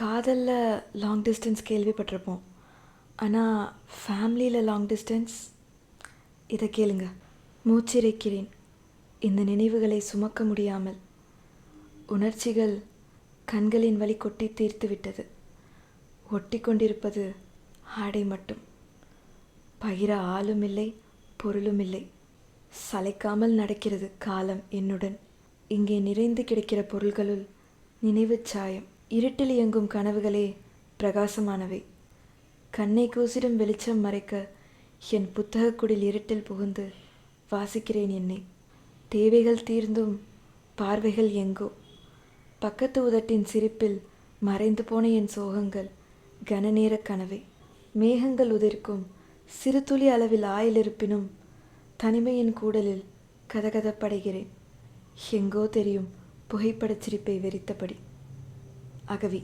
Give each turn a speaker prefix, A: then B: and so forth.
A: காதலில் long distance கேள்விப்பட்டிருப்போம். ஆனால் ஃபேமிலியில் லாங் டிஸ்டன்ஸ் இதை கேளுங்க. மூச்சிறைக்கிறேன். இந்த நினைவுகளை சுமக்க முடியாமல். உணர்ச்சிகள் கண்களின் வழி கொட்டி தீர்த்து விட்டது ஒட்டி கொண்டிருப்பது ஆடை மட்டும். பகிர ஆளும் இல்லை பொருளும் இல்லை. சளைக்காமல் நடக்கிறது காலம் என்னுடன். இங்கே நிறைந்து கிடக்கிற பொருள்களுள் நினைவு சாயம். இருட்டில் இயங்கும் கனவுகளே பிரகாசமானவை. கண்ணை கூசிடும் வெளிச்சம் மறைக்க என் புத்தகக்குடில் இருட்டில் புகுந்து வாசிக்கிறேன் என்னை. தேவைகள் தீர்ந்தும் பார்வைகள் எங்கோ. பக்கத்து உதட்டின் சிரிப்பில் மறைந்து போன என் சோகங்கள் கனநேர கனவை. மேகங்கள் உதிர்க்கும் சிறு துளி அளவில் ஆயில் இருப்பினும் தனிமையின் கூடலில் கதகதப்படைகிறேன். எங்கோ தெரியும் புகைப்படச் சிரிப்பை வெறித்தபடி. ஆகவே